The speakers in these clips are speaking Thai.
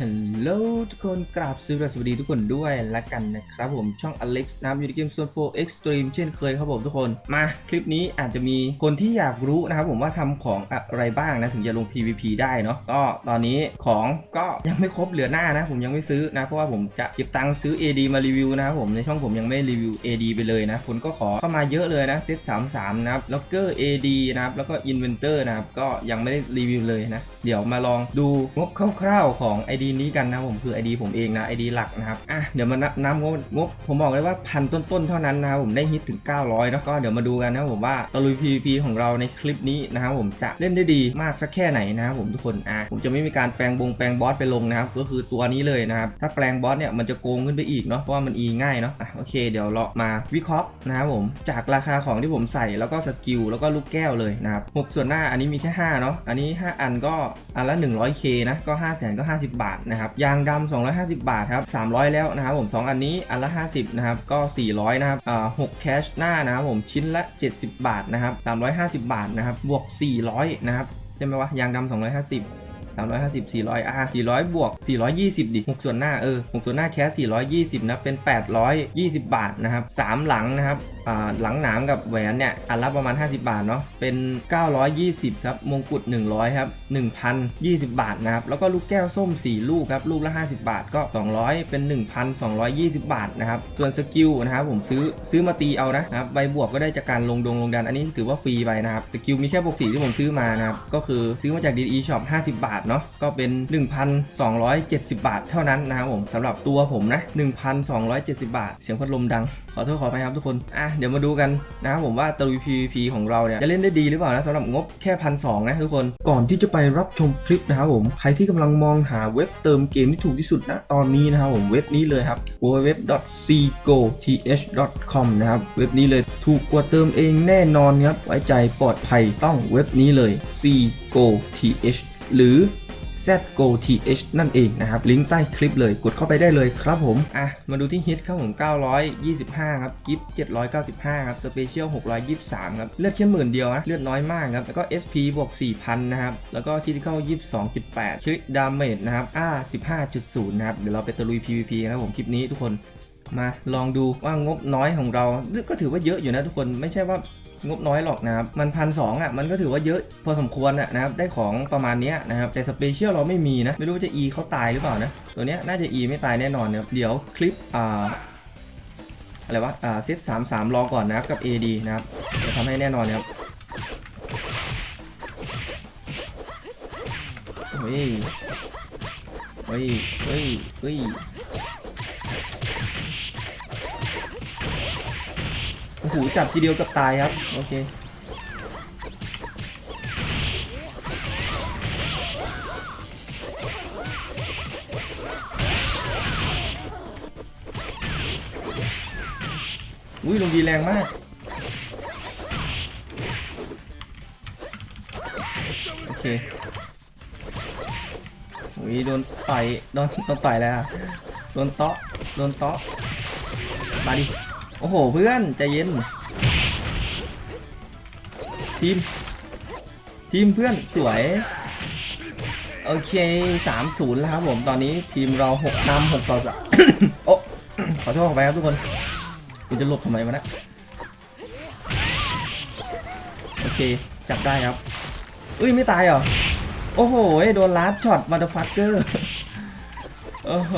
ฮัลโหลทุกคนกราบสวัสดีทุกคนด้วยละกันนะครับผมช่อง Alex นะครับอยู่ในเกม Zone 4 Extreme เช่นเคยครับผมทุกคนมาคลิปนี้อาจจะมีคนที่อยากรู้นะครับผมว่าทำของอะไรบ้างนะถึงจะลง PVP ได้เนาะก็ตอนนี้ของก็ยังไม่ครบเหลือหน้านะผมยังไม่ซื้อนะเพราะว่าผมจะเก็บตังค์ซื้อ AD มารีวิวนะครับผมในช่องผมยังไม่รีวิว AD ไปเลยนะคนก็ขอเข้ามาเยอะเลยนะเซต33นะครับแล้วก็ AD นะครับแล้วก็ Inventor นะครับก็ยังไม่ได้รีวิวเลยนะเดี๋ยวมาลองดูงบคร่าวๆของ ID นี้กันนะผมคือ ID ผมเองนะ ID หลักนะครับอะเดี๋ยวมานับนับงบงบผมบอกเลยว่าพันต้นๆเท่านั้นนะครับผมได้ฮิตถึง 900เนอะก็เดี๋ยวมาดูกันนะครับผมว่าตะลุย PVP ของเราในคลิปนี้นะครับผมจะเล่นได้ดีมากสักแค่ไหนนะครับผมทุกคนอะผมจะไม่มีการแปลงบงแปลงบอสไปลงนะครับก็คือตัวนี้เลยนะครับถ้าแปลงบอสเนี่ยมันจะโกงขึ้นไปอีกเนาะเพราะว่ามันอีง่ายเนาะอะโอเคเดี๋ยวเรามาวิเคราะห์นะครับผมจากราคาของที่ผมใส่แล้วก็สกิลแล้วก็ลูกแก้วเลยนะครับหกส่วนหน้าอันนี้มีแค่5เนาะอันนี้ 5 อันก็อันละ 100k นะก็5 0 0 0 0 0ก็50 บาทนะครับยางดำ250 บาทครับ300 แล้วนะครับผมสองอันนี้อันละ 50นะครับก็ 400นะครับอ่า6แคชหน้านะครับผมชิ้นละ 70 บาทนะครับ350 บาทนะครับบวก 400นะครับใช่ไหมวะยางดำ250 350 400อะ400 บวก 420 ดิ 6 ส่วนหน้าเออ6ส่วนหน้าแคส420 นะ เป็น 820 บาทนะครับ 3 หลังนะครับอ่าหลังหนามกับแหวนเนี่ยอันละประมาณ 50 บาทเนาะเป็น 920 ครับ มงกุฎ100 ครับ 1,020 บาทนะครับ แล้วก็ลูกแก้วส้ม 4 ลูกครับ ลูกละ 50 บาทก็ 200 เป็น 1,220 บาทนะครับ ส่วนสกิลนะครับผมซื้อซื้อมาตีเอานะครับใบบวกก็ได้จากการลงดงลงดันอันนี้ถือว่าฟรีไปนะครับสกิลมีแค่บวกสีที่ผมซื้อมานะครับก็คือซื้อมาจาก DE Shop 50 บาทเนาะก็เป็น 1,270 บาทเท่านั้นนะครับผมสำหรับตัวผมนะ 1,270 บาท เสียงพัดลมดัง ขอโทษขอไปครับทุกคนอะเดี๋ยวมาดูกันนะครับผมว่าตะลุย PVP ของเราเนี่ยจะเล่นได้ดีหรือเปล่านะสำหรับงบแค่พันสนะทุกคนก่อนที่จะไปรับชมคลิปนะครับผมใครที่กำลังมองหาเว็บเติมเกมที่ถูกที่สุดนะตอนนี้นะครับผมเว็บนี้เลยครับ www.cgoth.com นะครับเว็บนี้เลยถูกกว่าเติมเองแน่นอนครับไว้ใจปลอดภัยต้องเว็บนี้เลย cgoth หรือ ZGoTH นั่นเองนะครับ ลิงก์ใต้คลิปเลยกดเข้าไปได้เลยครับผม อะ มาดูที่ฮิตครับผม 925 ครับ กิฟต์795 ครับ สเปเชียล 623 ครับ เลือดแค่หมื่นเดียวนะ เลือดน้อยมากครับ แล้วก็ SP บวก 4,000 นะครับ แล้วก็คิดเข้า 22.8ชิคดาเมจนะครับ R 15.0 นะครับ เดี๋ยวเราไปตะลุย PVP นะครับผม คลิปนี้ทุกคน มาลองดูว่างบน้อยของเรา ก็ถือว่าเยอะอยู่นะทุกคน ไม่ใช่ว่า งบน้อยหรอกนะครับ มันพันสองอะ มันก็ถือว่าเยอะพอสมควรอะนะครับ ได้ของประมาณนี้นะครับ แต่สเปเชียลเราไม่มีนะ ไม่รู้ว่าจะ E เขาตายหรือเปล่านะ ตัวเนี้ยน่าจะ E ไม่ตายแน่นอนนะครับ เดี๋ยวคลิปอ่าอะไรวะ อ่าเซตสามสามรอก่อนนะครับกับ AD นะครับจะทำให้แน่นอนนะครับเฮ้ยเฮ้ยเฮ้ยเฮ้ย หจับทีเดียวกับตายครับ โอเคอุ้ยลงดีแรงมาก โอเคอุ้ยโดนต่อยโดนโดนต่อยแล้วอะโดนเตาะโดนเตาะมาดิ อ้โหเพื่อนใจเย็น ทีม ทีมเพื่อนสวย โอเค3-0แล้วครับผมตอนนี้ทีมเรา6นำ6ต่อ3โอ้ขอโทษขอไปครับทุกคนคุณจะหลบทำไมวะนะโอเค จับได้ครับอุ้ยไม่ตายเหรอ โอ้โห โดนลัดช็อตมาดฟักเกอร์โอ้โห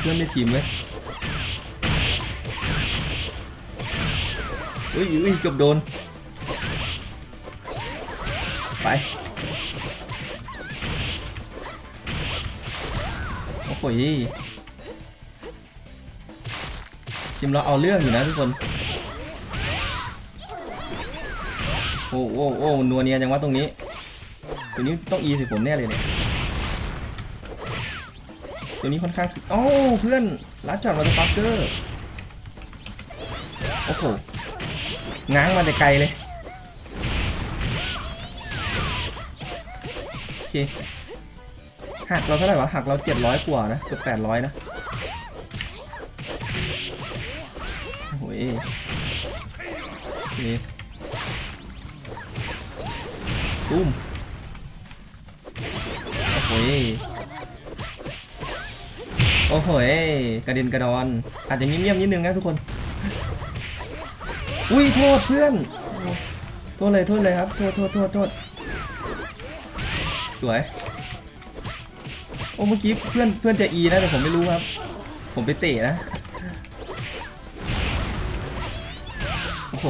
เพื่อนในทีมไหมอุ้ยอุ้ยเกือบโดน ไปโอ้โหทีมเราเอาเรื่องอยู่นะทุกคนโอ้โอ้โอ้นัวเนียจังวะตรงนี้ ตรงนี้ต้องอีสิผมแน่เลยเนี่ย ตัวนี้ค่อนข้างโอ้เพื่อนลัดจอดมาตฟักเกอร์โอ้โหง้างมาแต่ไกลเลยโอเคหักเราเท่าไหร่วะหักเรา700กว่านะเกือบ800นะโอ้โหโอเคตุ้มโอ้โหย โอ้โหกระเด็นกระดอน อาจจะเงียบๆนิดนึงนะทุกคน อุ้ยโทษเพื่อน โทษเลยโทษเลยครับโทษโทษโทษโทษสวย โอ้เมื่อกี้เพื่อนเพื่อนจะอีนะแต่ผมไม่รู้ครับ ผมไปเตะนะ โอ้โห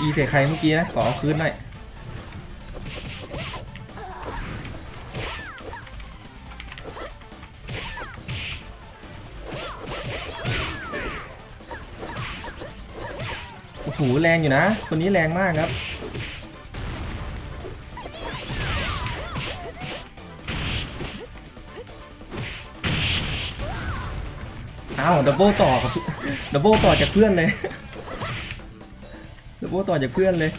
อีเสียใครเมื่อกี้นะ ขอเอาคืนหน่อย หแรงอยู่นะ คนนี้แรงมากครับ อ้าวดับเบิลต่อกับดับเบิลต่อจากเพื่อนเลยดับเบิลต่อจากเพื่อนเลย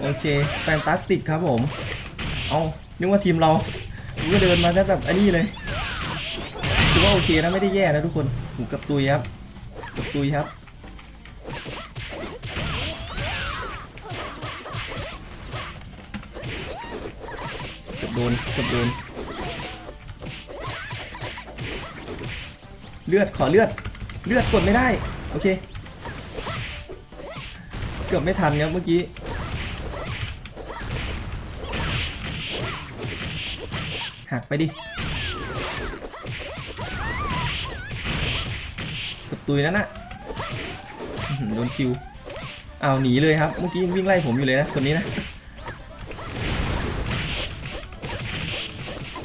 โอเค แฟนตาสติกครับผม เอานึกว่าทีมเราก็เดินมาซะแบบอันนี้เลยถือว่าโอเคนะไม่ได้แย่นะทุกคนหูกับตุยครับ ตุยครับเกับโดนเกับโดนเลือดขอเลือด เลือดกดไม่ได้ โอเค เกือบไม่ทันครับเมื่อกี้หักไปดิ ตุยนั่นน่ะอื้อหือโดนคิวเอาหนีเลยครับ เมื่อกี้ยังวิ่งไล่ผมอยู่เลยนะคนนี้นะ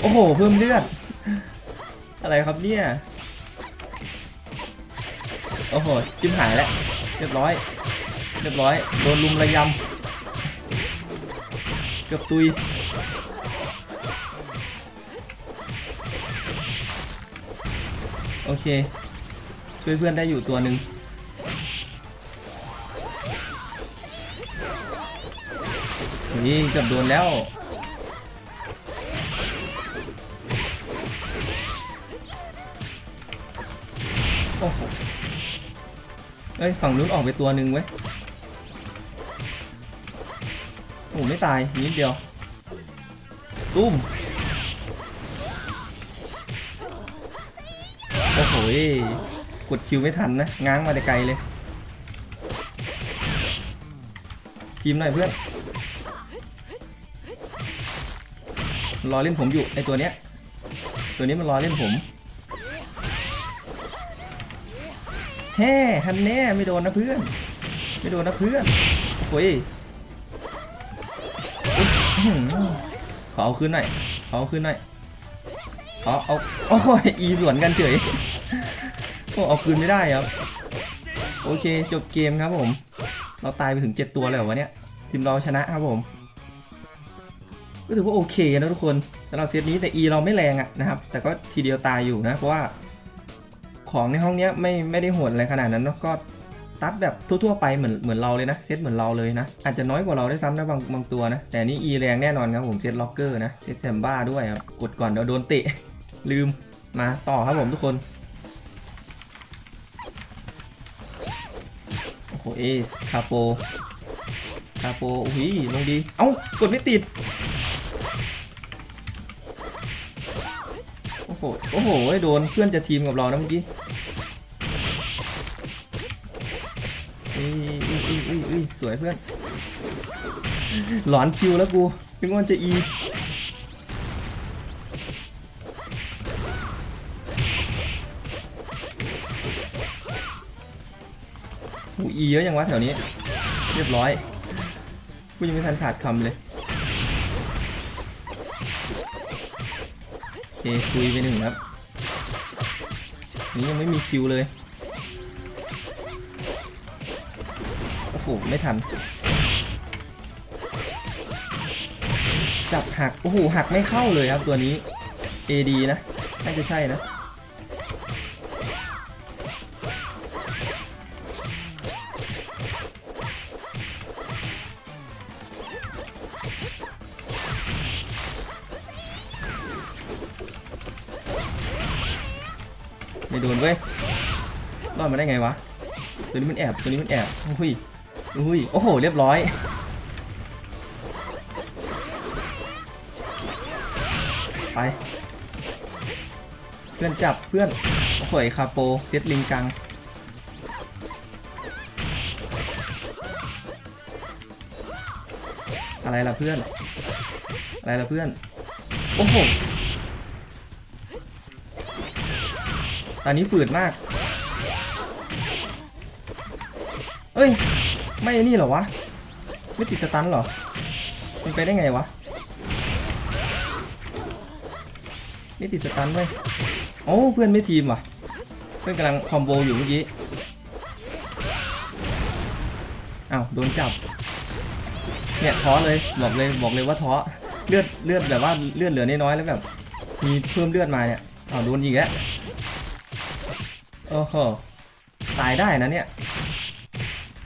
โอ้โหเพิ่มเลือด อะไรครับเนี่ยโอ้โหชิมหายแล้วเรียบร้อย เรียบร้อยโดนลุมระยำเกือบตุยโอเค ช่วยเพื่อนได้อยู่ตัวหนึ่งนี่เกือบโดนแล้ว โอ้โหเอ้ย ฝั่งนู้นออกไปตัวหนึ่งเว้ย โอ้ไม่ตายนิดเดียว ตุ้ม โอ้โห กดคิวไม่ทันนะ ง้างมาแต่ไกลเลย ทีมหน่อยเพื่อน รอเล่นผมอยู่ไอตัวเนี้ย ตัวนี้มันรอเล่นผมแฮ่ฮันแน่ไม่โดนนะเพื่อน ไม่โดนนะเพื่อนโอ้ยขอเอาคืนหน่อยขอเอาคืนหน่อยขอเอาโอ้ยอีสวนกันเฉย เอาคืนไม่ได้ครับ โอเคจบเกมครับผม เราตายไปถึง 7 ตัวแล้ววะเนี่ยทีมเราชนะครับผม ก็ถือว่าโอเคนะทุกคนสำหรับเซตนี้แต่ E เราไม่แรงอะนะครับ แต่ก็ทีเดียวตายอยู่นะ เพราะว่าของในห้องเนี้ยไม่ไม่ได้โหดอะไรขนาดนั้นเนอะก็ตัดแบบทั่วๆไปเหมือนเหมือนเราเลยนะเซตเหมือนเราเลยนะ อาจจะน้อยกว่าเราได้ซ้ำนะบางบางตัวนะ แต่อันนี่อีแรงแน่นอนครับผมเซตล็อกเกอร์นะเซตแซมบ้าด้วยครับกดก่อนเดี๋ยวโดนเตะลืมมาต่อครับผมทุกคน เอสคาโปคาโปอุ้ยลงดี เอ้ากดไม่ติด โอ้โห โอ้โห โดนเพื่อนจะทีมกับเรานะเมื่อกี้อุ้ยอุ้ยอุ้ยอุ้ยอุ้ยสวยเพื่อน หลอนคิวแล้วกูนึกว่ามันจะอี อีเยอะยังวะแถวนี้ เรียบร้อย กูยังไม่ทันขาดคำเลยโอเคคุยไปหนึ่งครับ นี่ยังไม่มีคิวเลย โอ้โห ไม่ทัน จับหัก โอ้โห หักไม่เข้าเลยครับตัวนี้ AD นะ น่าจะใช่นะ ไม่โดนเว้ยรอดมาได้ไงวะตัวนี้มันแอบตัวนี้มันแอบอุ้ยอุ้ยโอ้โหเรียบร้อยไปเพื่อนจับเพื่อนโอ้โหคาโปเซตลิงกังอะไรล่ะเพื่อน อะไรล่ะเพื่อน โอ้โห ตอนนี้ฝืดมาก เอ้ย ไม่นี่เหรอวะ ไม่ติดสตันเหรอมันไปได้ไงวะ ไม่ติดสตันด้วยโอ้เพื่อนไม่ทีมว่ะ เพื่อนกำลังคอมโบอยู่เมื่อกี้อ้าวโดนจับ เนี่ยท้อเลยบอกเลยบอกเลยว่าท้อเลือดเลือดแบบว่าเลือดเหลือน้อยๆแล้วแบบ มีเพิ่มเลือดมาเนี่ยอ้าวโดนยิงแล้ว โอ้โหตายได้นะเนี่ย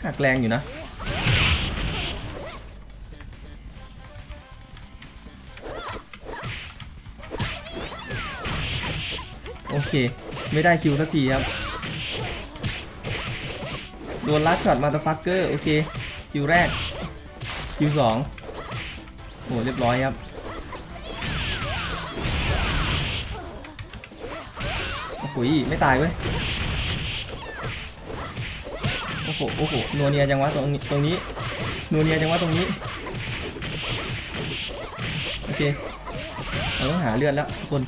หักแรงอยู่นะ โอเค ไม่ได้คิวสักทีครับ โดนลัดช็อตมาตฟักเกอร์ โอเค คิวแรก คิวสองโห เรียบร้อยครับโอ้โหไม่ตายเว้ย โอ้โห โอ้โหนัวเนียจังวะตรงนี้ตรงนี้นัวเนียจังวะตรงนี้ โอเค เราต้องหาเลือดแล้วทุกคน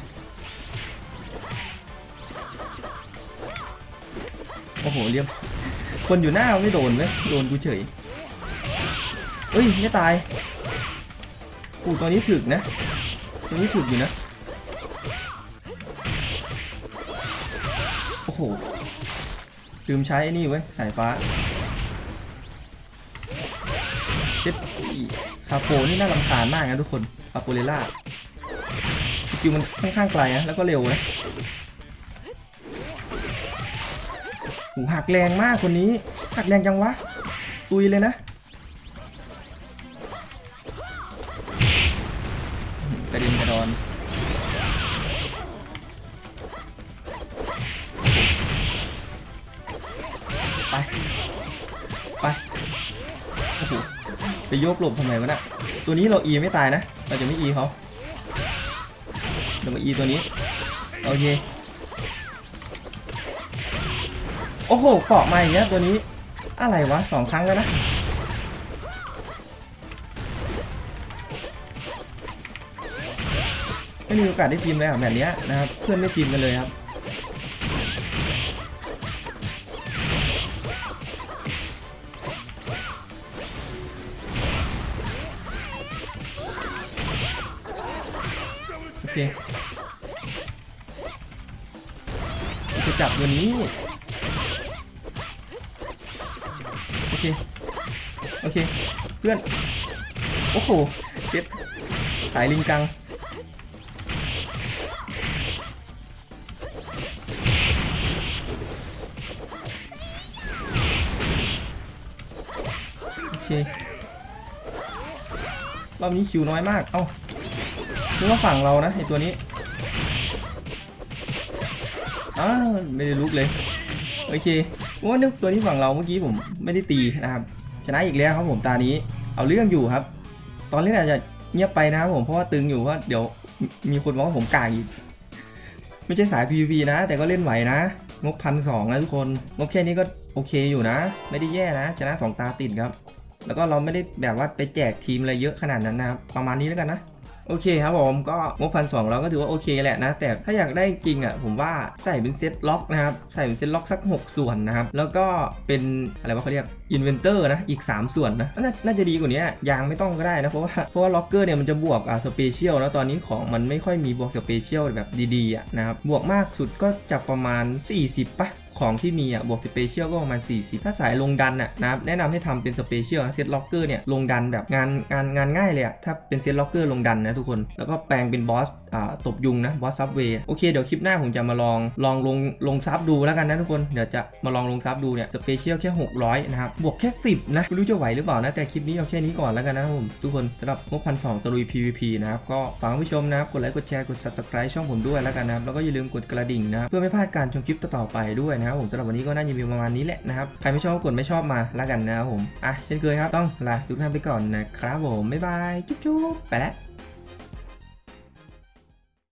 โอ้โห เรียบ คนอยู่หน้าไม่โดนไหมโดนกูเฉยเอ้ยไม่ตายกูตัวนี้ถึกนะตัวนี้ถึกอยู่นะ โอ้โห ลืมใช้ไอ้นี่เว้ยสายฟ้าเซฟคาโปนี่น่ารำคาญมากนะทุกคนคาโปเรล่าคิวมันค่อนข้างไกลนะแล้วก็เร็วนะหูหักแรงมากคนนี้หักแรงจังวะตุยเลยนะ โยกหลบทำไมวะน่ะตัวนี้เราอีไม่ตายนะ เราจะไม่อีเขาเรามาอีตัวนี้ โอเค โอ้โห เกาะมาอย่างเงี้ยตัวนี้ อะไรวะสองครั้งแล้วนะไม่มีโอกาสได้ทีมเลยอะแบบเนี้ยนะครับ เพื่อนไม่ทีมกันเลยครับ เคจะจับตัวนี้ โอเค โอเค เพื่อน โอ้โหเจ็บสายลิงกัง โอเค รอบนี้คิวน้อยมาก เอ้า นึกว่าฝั่งเรานะไอตัวนี้อ้าไม่ได้ลุกเลย โอเคว่านึกตัวนี้ฝั่งเราเมื่อกี้ผมไม่ได้ตีนะครับ ชนะอีกแล้วครับผมตานี้ เอาเรื่องอยู่ครับ ตอนเล่นอาจจะเงียบไปนะครับผมเพราะว่าตึงอยู่ว่าเดี๋ยวมีมีคนบอกว่าผมกากอีก ไม่ใช่สาย PVP นะ แต่ก็เล่นไหวนะ งบพันสองนะทุกคน งบแค่นี้ก็โอเคอยู่นะ ไม่ได้แย่นะ ชนะ 2 ตาติดครับ แล้วก็เราไม่ได้แบบว่าไปแจกทีมอะไรเยอะขนาดนั้นนะครับ ประมาณนี้แล้วกันนะ โอเคครับผมก็งบพันสองเราก็ถือว่าโอเคแหละนะ แต่ถ้าอยากได้จริงอะผมว่าใส่เป็นเซตล็อกนะครับ ใส่เป็นเซตล็อกสัก 6 ส่วนนะครับ แล้วก็เป็นอะไรวะเขาเรียกอินเวนเตอร์นะ อีก 3 ส่วนนะนน่าจะดีกว่านี้ยางไม่ต้องก็ได้นะ เพราะว่าเพราะว่าล็อกเกอร์เนี่ยมันจะบวกอ่าสเปเชียลนะตอนนี้ของมันไม่ค่อยมีบวกสเปเชียลแบบดีๆอะนะครับบวกมากสุดก็จะประมาณ 40ปะ ของที่มีอะบวกสเปเชียลก็ประมาณ 40 ถ้าสายลงดันอะนะแนะนำให้ทำเป็นสเปเชียลเซตล็อกเกอร์เนี่ยลงดันแบบงานงานงานง่ายเลยอะถ้าเป็นเซตล็อกเกอร์ลงดันนะทุกคน แล้วก็แปลงเป็นบอสอ่าตบยุงนะบอสซับเวย์โอเคเดี๋ยวคลิปหน้าผมจะมาลองลองลงลงซับดูแล้วกันนะทุกคนเดี๋ยวจะมาลองลงซับดูเนี่ยสเปเชียลแค่ 600 นะครับ บวกแค่ 10 นะไม่รู้จะไหวหรือเปล่านะ แต่คลิปนี้เอาแค่นี้ก่อนแล้วกันนะครับผมทุกคนสำหรับงบพันสองตะลุย PVP นะครับ ก็ฝากผู้ชมนะครับ กดไลค์กดแชร์กด subscribe ช่องผมด้วยแล้วกันนะครับ แล้วก็อย่าลืมกดกระดิ่งนะเพื่อไม่พลาดการชมคลิปต่อๆไปด้วยนะนะครับผมสำหรับวันนี้ก็น่าจะมีประมาณนี้แหละนะครับ ใครไม่ชอบก็กดไม่ชอบมาละกันนะครับผม อะเช่นเคยครับ ต้องลาทุกท่านไปก่อนนะครับผม บ๊ายบาย จุ๊บๆไปแล้ว